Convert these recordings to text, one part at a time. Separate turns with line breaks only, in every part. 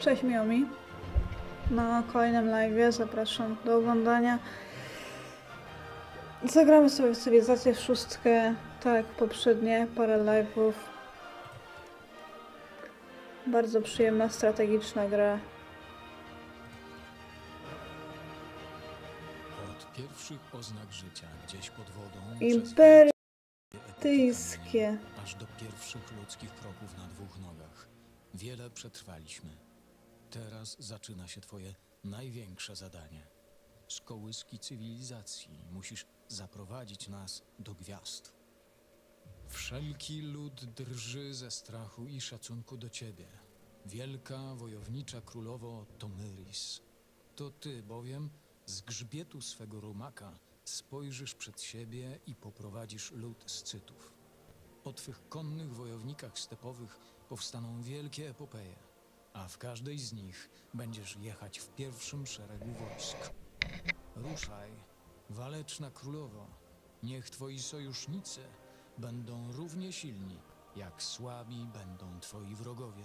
Cześć Miomi. Na kolejnym live zapraszam do oglądania. Zagramy sobie w cywilizację szóstkę, tak jak poprzednie, parę live'ów. Bardzo przyjemna, strategiczna gra.
Od pierwszych oznak życia gdzieś pod wodą
Tyjskie.
aż do pierwszych ludzkich kroków na dwóch nogach. Wiele przetrwaliśmy. Teraz zaczyna się twoje największe zadanie. Z kołyski cywilizacji musisz zaprowadzić nas do gwiazd. Wszelki lud drży ze strachu i szacunku do ciebie. Wielka wojownicza królowo Tomyris. To ty bowiem z grzbietu swego rumaka spojrzysz przed siebie i poprowadzisz lud scytów. Po twych konnych wojownikach stepowych powstaną wielkie epopeje, a w każdej z nich będziesz jechać w pierwszym szeregu wojsk. Ruszaj, waleczna królowo, niech twoi sojusznicy będą równie silni, jak słabi będą twoi wrogowie.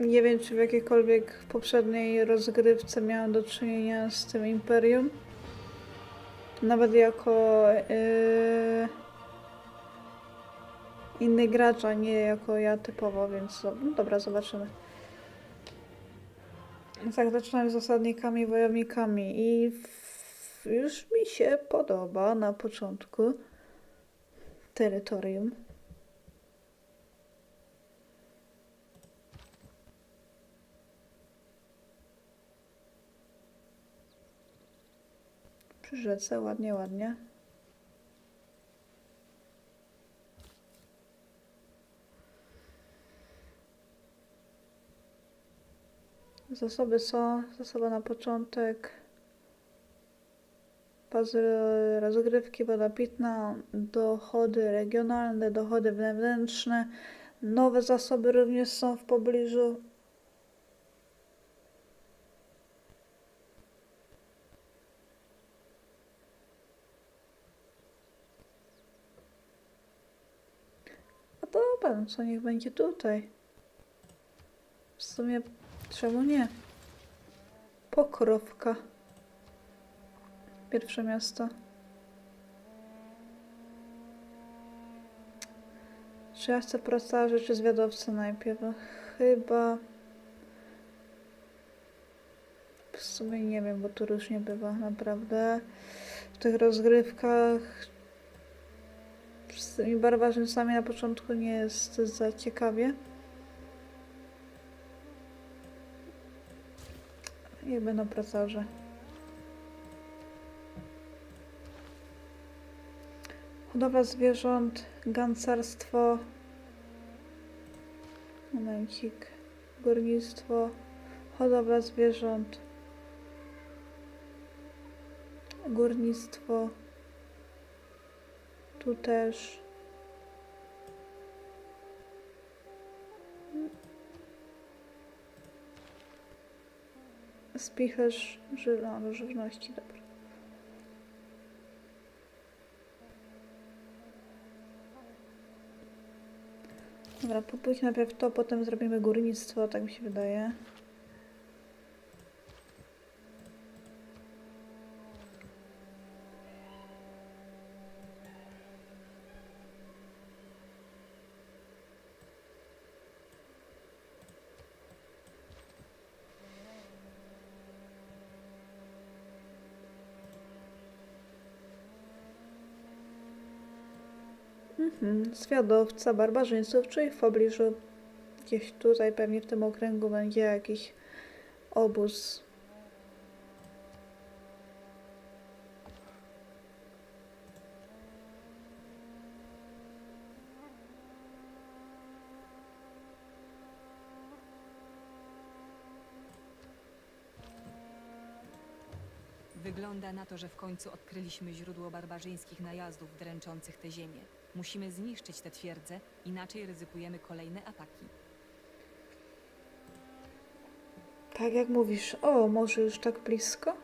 Nie wiem, czy w jakiejkolwiek poprzedniej rozgrywce miałam do czynienia z tym Imperium. Nawet jako yy, inny gracz, a nie jako ja typowo, więc no dobra, zobaczymy. Tak, zaczynamy z zasadnikami, wojownikami i w, już mi się podoba na początku terytorium. Przy rzece, ładnie, ładnie. Zasoby są, zasoby na początek. Bazy rozgrywki, woda pitna, dochody regionalne, dochody wewnętrzne. Nowe zasoby również są w pobliżu. A dobra, no co niech będzie tutaj. W sumie czemu nie? Pokrowka. Pierwsze miasto. Czy ja chcę prostarzy, czy zwiadowcę najpierw? Chyba... W sumie nie wiem, bo tu różnie bywa, naprawdę. W tych rozgrywkach z tymi barbarzyńcami na początku nie jest za ciekawie. I będą pracorzy. Hodowla zwierząt, gancarstwo, momencik, górnictwo, hodowla zwierząt, górnictwo, tu też. Spichlerz żyla do żywności, dobra. Dobra, popójdź najpierw to, potem zrobimy górnictwo, tak mi się wydaje. Zwiadowca barbarzyńców, czyli w pobliżu, gdzieś tutaj pewnie w tym okręgu będzie jakiś obóz.
Wygląda na to, że w końcu odkryliśmy źródło barbarzyńskich najazdów dręczących tę ziemię. Musimy zniszczyć te twierdze, inaczej ryzykujemy kolejne ataki.
Tak jak mówisz, o, może już tak blisko?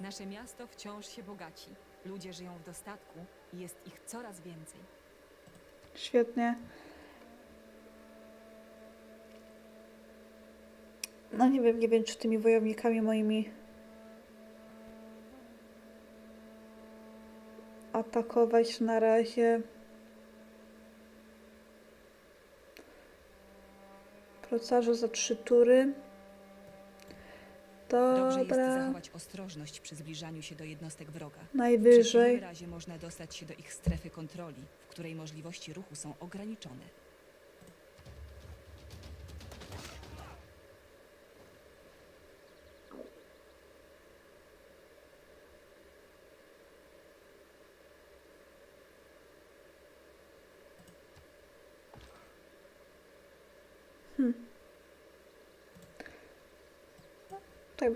Nasze miasto wciąż się bogaci. Ludzie żyją w dostatku i jest ich coraz więcej.
Świetnie. No nie wiem, nie wiem, czy tymi wojownikami moimi atakować na razie. Procarze za trzy tury.
Dobrze jest
Dobra,
zachować ostrożność przy zbliżaniu się do jednostek wroga. W
najwyżej.
przeciwnym razie można dostać się do ich strefy kontroli, w której możliwości ruchu są ograniczone.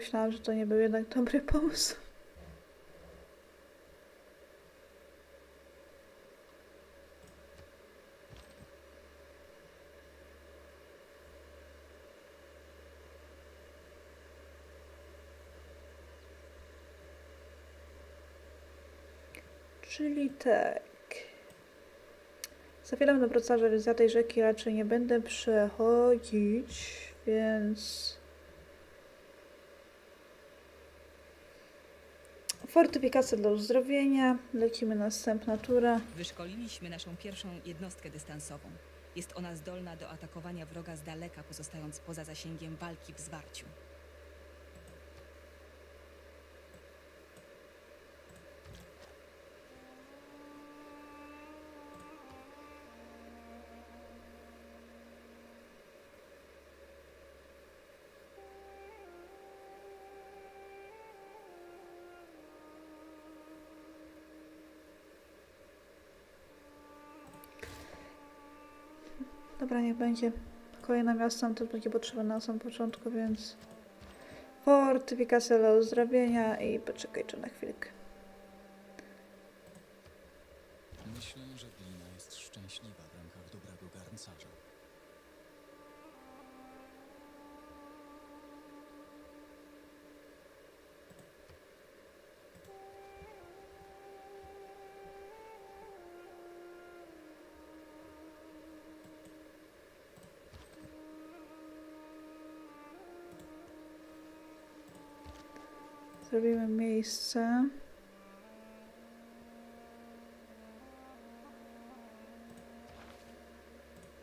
Tak myślałam, że to nie był jednak dobry pomysł. Czyli tak. Za chwilę procarza z tej rzeki raczej nie będę przechodzić, więc... Fortyfikacja dla uzdrowienia. Lecimy następna tura.
Wyszkoliliśmy naszą pierwszą jednostkę dystansową. Jest ona zdolna do atakowania wroga z daleka, pozostając poza zasięgiem walki w zwarciu.
Dobra, niech będzie. Kolejne miasto to będzie potrzeba na samym początku, więc... Fortyfikacja dla uzdrowienia i poczekajcie na chwilkę. Zrobimy miejsce.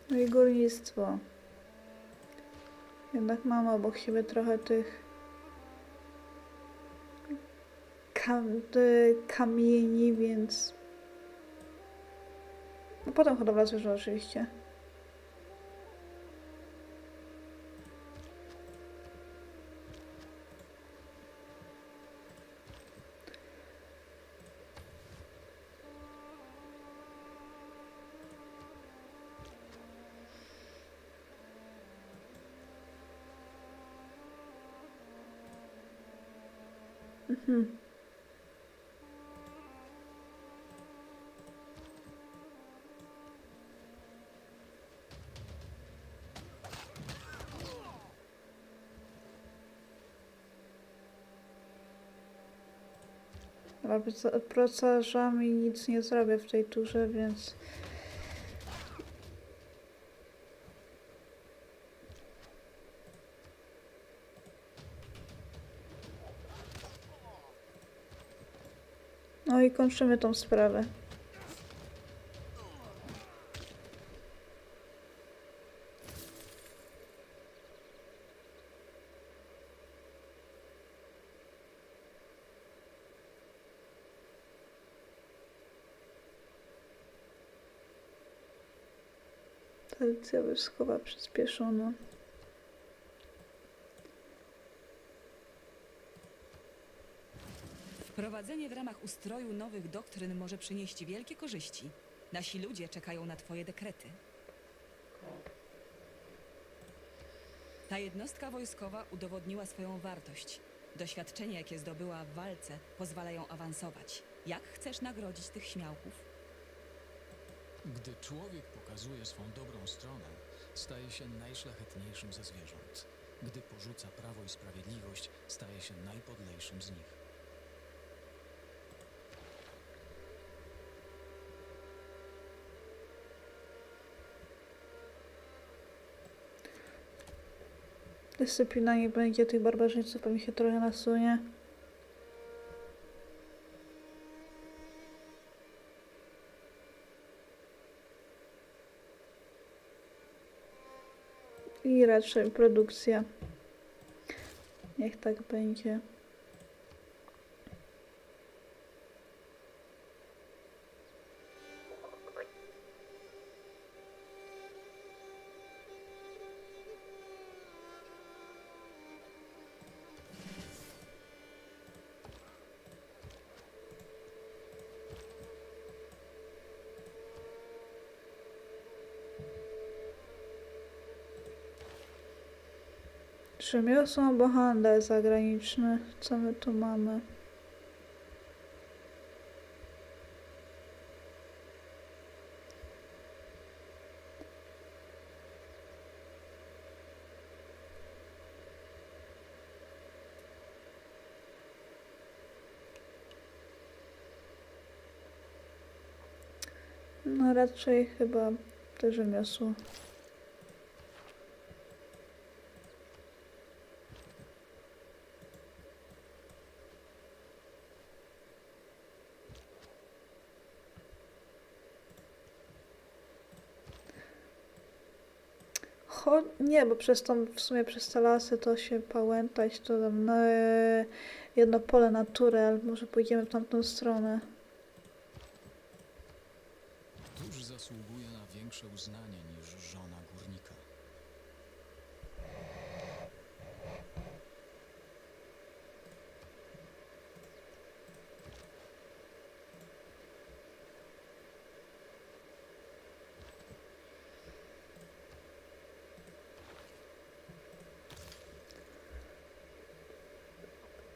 No i górnictwo. Jednak mamy obok siebie trochę tych y, kamieni, więc... No potem hodowla zwierząt oczywiście. Mhm. Ale procarzami nic nie zrobię w tej turze, więc... kończymy tą sprawę. Tradycja wojskowa przyspieszona.
Wprowadzenie w ramach ustroju nowych doktryn może przynieść wielkie korzyści. Nasi ludzie czekają na Twoje dekrety. Ta jednostka wojskowa udowodniła swoją wartość. Doświadczenie, jakie zdobyła w walce, pozwala ją awansować. Jak chcesz nagrodzić tych śmiałków?
Gdy człowiek pokazuje swą dobrą stronę, staje się najszlachetniejszym ze zwierząt. Gdy porzuca prawo i sprawiedliwość, staje się najpodlejszym z nich.
Dyscyplina nie będzie tych barbarzyńców, pewnie się trochę nasunie. I raczej produkcja. Niech tak będzie. Rzemiosło albo handel zagraniczny. Co my tu mamy? No raczej chyba to rzemiosło. Nie, bo przez tą, w sumie przez te lasy to się pałętać, to tam no, e, jedno pole natury, ale może pójdziemy w tamtą stronę.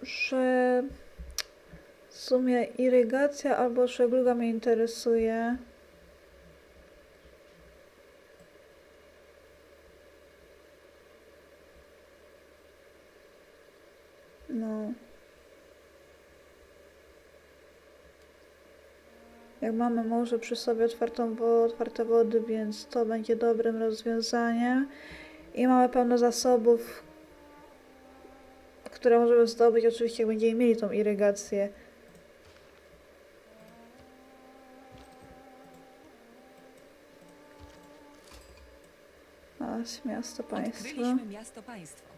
Że w sumie irygacja albo żegluga mnie interesuje. No. Jak mamy morze przy sobie otwartą wo otwarte wody, więc to będzie dobrym rozwiązaniem. I mamy pełno zasobów, które możemy zdobyć, oczywiście jak będziemy mieli tą irygację. A, miasto państwo.
Odkryliśmy miasto państwo.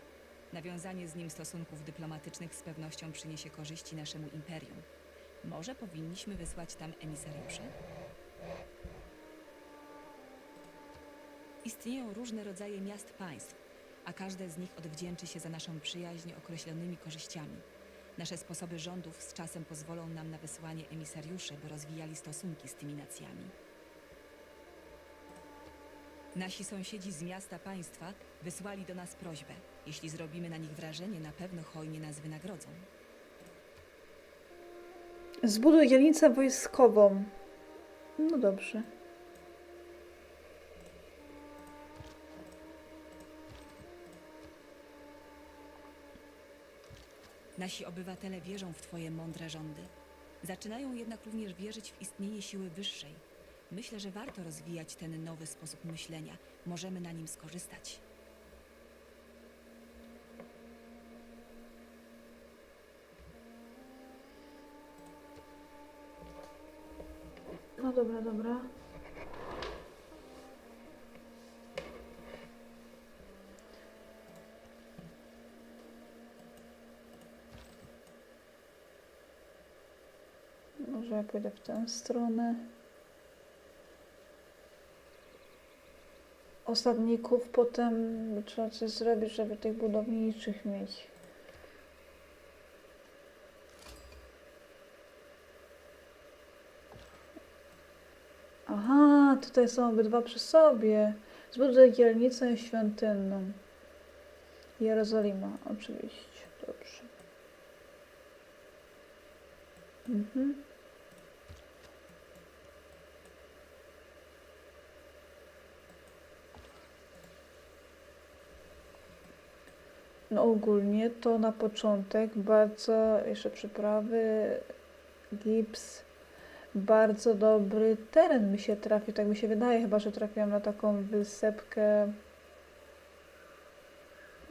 Nawiązanie z nim stosunków dyplomatycznych z pewnością przyniesie korzyści naszemu imperium. Może powinniśmy wysłać tam emisariusze? Istnieją różne rodzaje miast państw, a każde z nich odwdzięczy się za naszą przyjaźń określonymi korzyściami. Nasze sposoby rządów z czasem pozwolą nam na wysłanie emisariuszy, by rozwijali stosunki z tymi nacjami. Nasi sąsiedzi z miasta państwa wysłali do nas prośbę. Jeśli zrobimy na nich wrażenie, na pewno hojnie nas wynagrodzą.
Zbuduj dzielnicę wojskową. No dobrze.
Nasi obywatele wierzą w Twoje mądre rządy. Zaczynają jednak również wierzyć w istnienie siły wyższej. Myślę, że warto rozwijać ten nowy sposób myślenia. Możemy na nim skorzystać.
No dobra, dobra. Może pójdę w tę stronę. Osadników potem trzeba coś zrobić, żeby tych budowniczych mieć. Aha, tutaj są obydwa przy sobie. Zbuduj dzielnicę świątynną. Jerozolima, oczywiście. Dobrze. Mhm. No ogólnie to na początek bardzo, jeszcze przyprawy, gips, bardzo dobry teren mi się trafił, tak mi się wydaje, chyba że trafiłam na taką wysepkę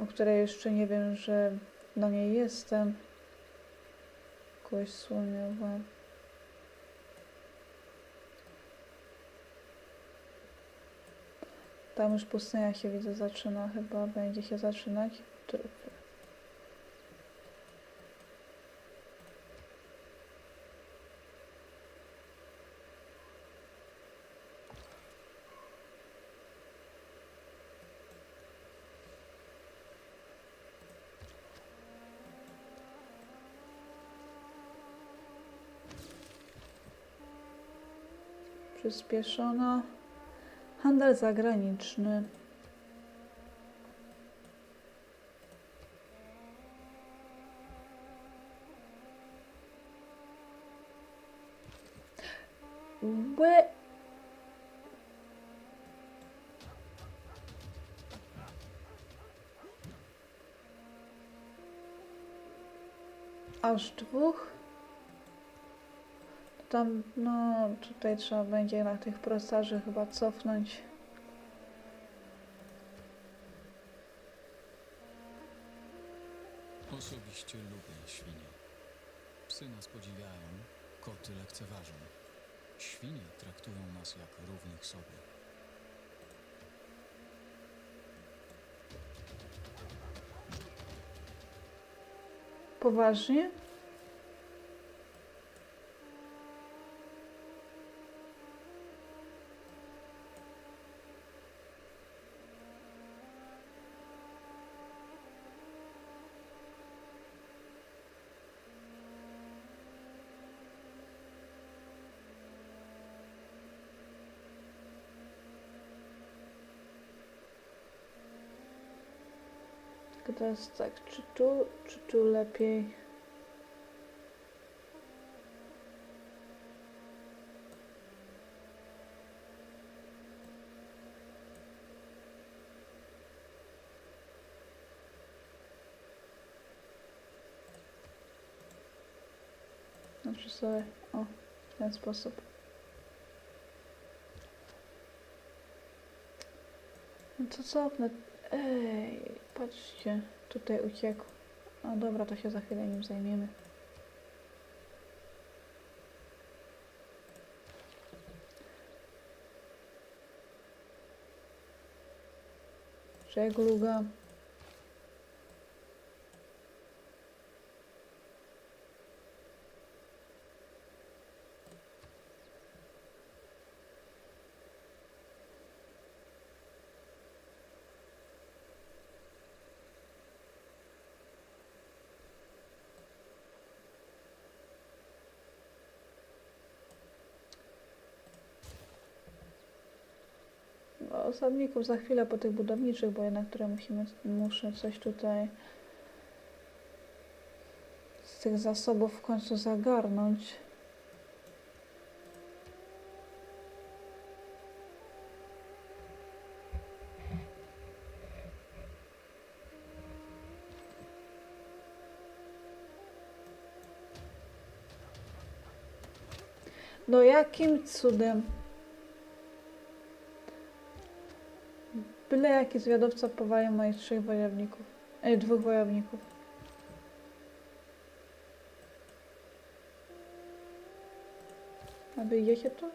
o której jeszcze nie wiem, że na niej jestem. Kość słoniowa. Tam już pustynia się widzę zaczyna, chyba będzie się zaczynać. Trupy. Przyspieszono. Handel zagraniczny. Łe... Aż dwóch? Tam, no, tutaj trzeba będzie na tych prostarzy chyba cofnąć. selvagem Tylko teraz tak, czy tu, czy tu lepiej? Znaczy sobie, o, w ten sposób. No to cofnę. Ej, patrzcie, tutaj uciekł. No dobra, to się za chwilę nim zajmiemy. Żegluga. No, osadników za chwilę po tych budowniczych, bo jednak które musimy, muszę coś tutaj z tych zasobów w końcu zagarnąć. No jakim cudem? Byle jaki zwiadowca powalił moich trzech wojowników. E, dwóch wojowników. A wy idziecie tu?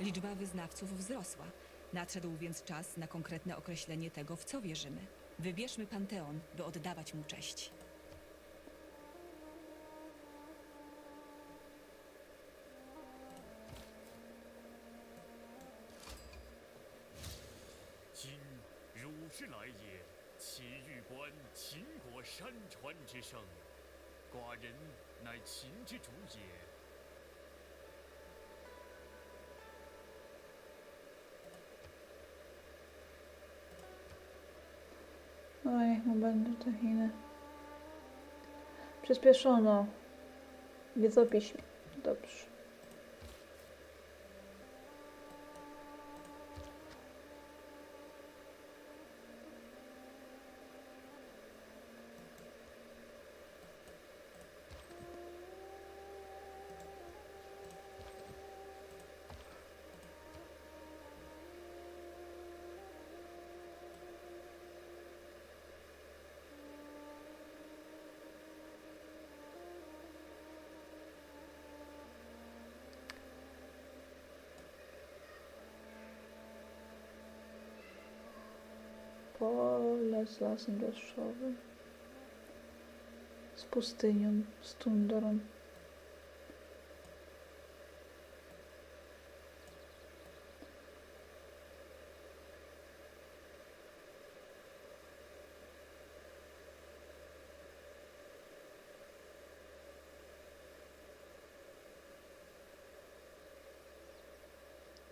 Liczba wyznawców wzrosła. Nadszedł więc czas na konkretne określenie tego, w co wierzymy. Wybierzmy panteon, by oddawać mu cześć.
“之来也，岂欲观秦国山川之盛？寡人乃秦之主也。”
No niech mu będą te Chiny. Przyspieszono. Wiedza o piśmie. Dobrze. Pole z lasem deszczowym. Z pustynią, z tundrą.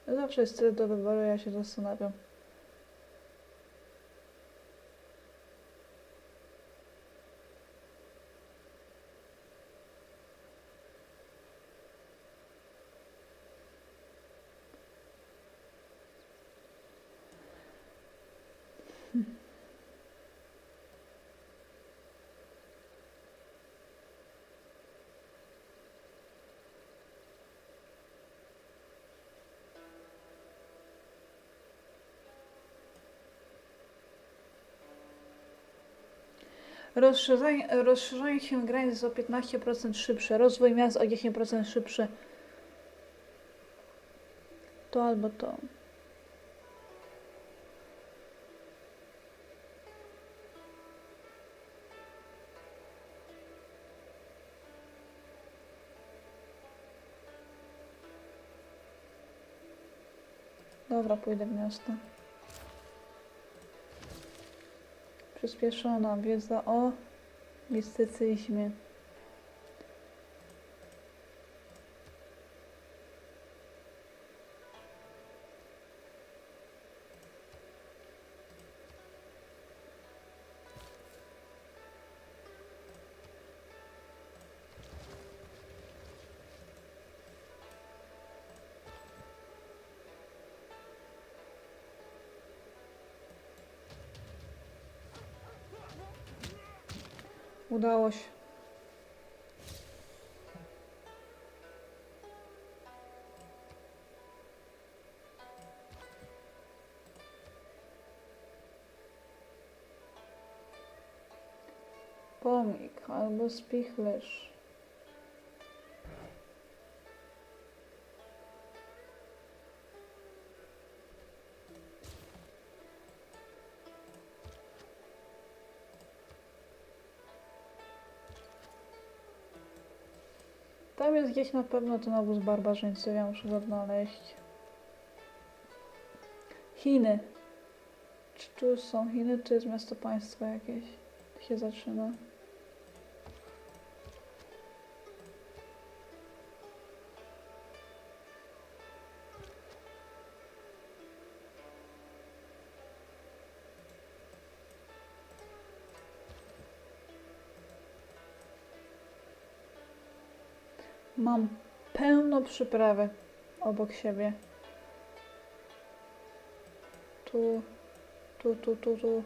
Zawsze jest tyle do wyboru, ja się zastanawiam. Rozszerzanie, rozszerzanie się granic o 15% szybsze. Rozwój miast o 10% szybszy. To albo to. Dobra, pójdę w miasto. Przyspieszona wiedza o mistycyzmie. Udało się. Albo spichlerz. Gdzieś na pewno ten obóz barbarzyńców, ja muszę go odnaleźć. Chiny. Czy tu są Chiny, czy jest miasto państwo jakieś? Tu się zaczyna. Mam pełno przyprawy obok siebie. Tu, tu, tu, tu, tu.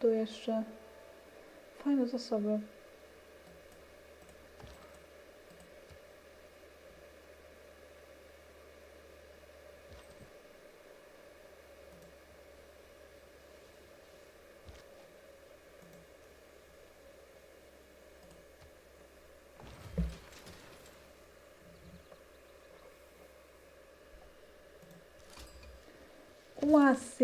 Tu jeszcze. Fajne zasoby. See.